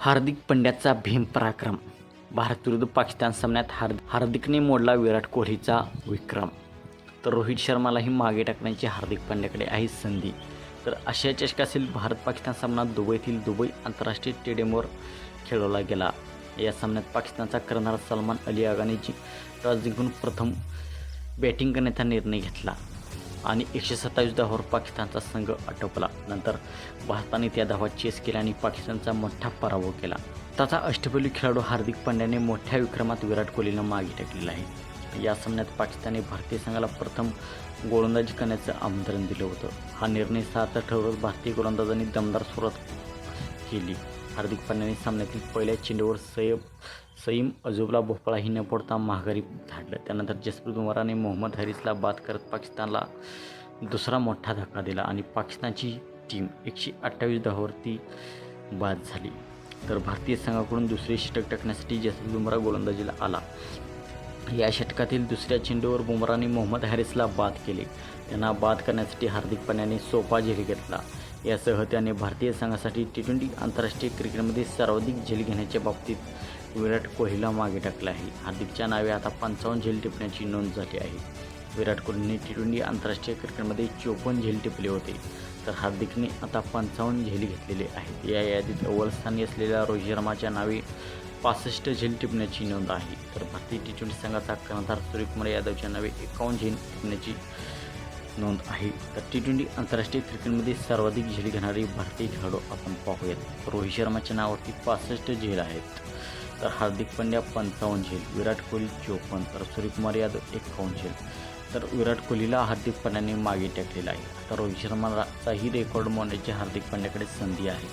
हार्दिक पंड्याचा भीम पराक्रम. भारत विरुद्ध पाकिस्तान सामन्यात हार्द हार्दिकने मोडला विराट कोहलीचा विक्रम. तर रोहित शर्मालाही मागे टाकण्याची हार्दिक पांड्याकडे आहे संधी. तर अशा चषकातील भारत पाकिस्तान सामना दुबईतील दुबई आंतरराष्ट्रीय स्टेडियमवर खेळवला गेला. या सामन्यात पाकिस्तानचा कर्णधार सलमान अली आगाने जी टॉस जिंकून प्रथम बॅटिंग करण्याचा निर्णय घेतला. आणि एकशे सत्तावीस धावावर पाकिस्तानचा संघ आटोपला. नंतर भारताने त्या धावा चेस केला आणि पाकिस्तानचा मोठा पराभव केला. त्याचा अष्टपैलू खेळाडू हार्दिक पांड्याने मोठ्या विक्रमात विराट कोहलीनं मागे टाकलेला आहे. या सामन्यात पाकिस्तानने भारतीय संघाला प्रथम गोलंदाजी करण्याचं आमंत्रण दिलं होतं. हा निर्णय सात ठरवत भारतीय गोलंदाजांनी दमदार सुरुवात केली. हार्दिक पांड्याने सामन्यातील पहिल्या चेंडूवर सैब सईम अजूबला भोपळाही न पडता महागारी धाडलं. त्यानंतर जसप्रीत बुमराने मोहम्मद हरीसला बाद करत पाकिस्तानला दुसरा मोठा धक्का दिला आणि पाकिस्तानची टीम एकशे अठ्ठावीस धावावरती बाद झाली. तर भारतीय संघाकडून दुसरे षटक टाकण्यासाठी जसप्रीत बुमरा गोलंदाजीला आला. या षटकातील दुसऱ्या चेंडूवर बुमराने मोहम्मद हॅरिसला बाद केले. त्यांना बाद करण्यासाठी हार्दिक पांड्याने सोपा झेल घेतला. यासह त्याने भारतीय संघासाठी टी ट्वेंटी आंतरराष्ट्रीय क्रिकेटमध्ये सर्वाधिक झेल घेण्याच्या बाबतीत विराट कोहलीला मागे टाकलं आहे. हार्दिकच्या नावे आता पंचावन्न झेल टिपण्याची नोंद झाली आहे. विराट कोहलीने टी ट्वेंटी आंतरराष्ट्रीय क्रिकेटमध्ये चोपन्न झेल टिपले होते. तर हार्दिकने आता पंचावन्न झेल घेतलेले आहेत. या यादीत अव्वलस्थानी असलेल्या रोहित शर्माच्या नावे पासष्ट झेल टिपण्याची नोंद आहे. तर भारतीय टी ट्वेंटी संघाचा कर्णधार सूर्यकुमार यादवच्या नावे एकावन्न झेल टिपण्याची नोंद आहे. तर टी ट्वेंटी आंतरराष्ट्रीय क्रिकेटमध्ये सर्वाधिक झेल घेणारे भारतीय खेळाडू आपण पाहूयात. रोहित शर्माच्या नावावरती पासष्ट झेल आहेत. तर हार्दिक पांड्या पंचावन्न झेल विराट कोहली चोपन्न तर सूर्यकुमार यादव एकावन्न झेल. तर विराट कोहलीला हार्दिक पांड्याने मागे टाकलेला आहे. तर रोहित शर्माचाही रेकॉर्ड मोडण्याची हार्दिक पांड्याकडे संधी आहे.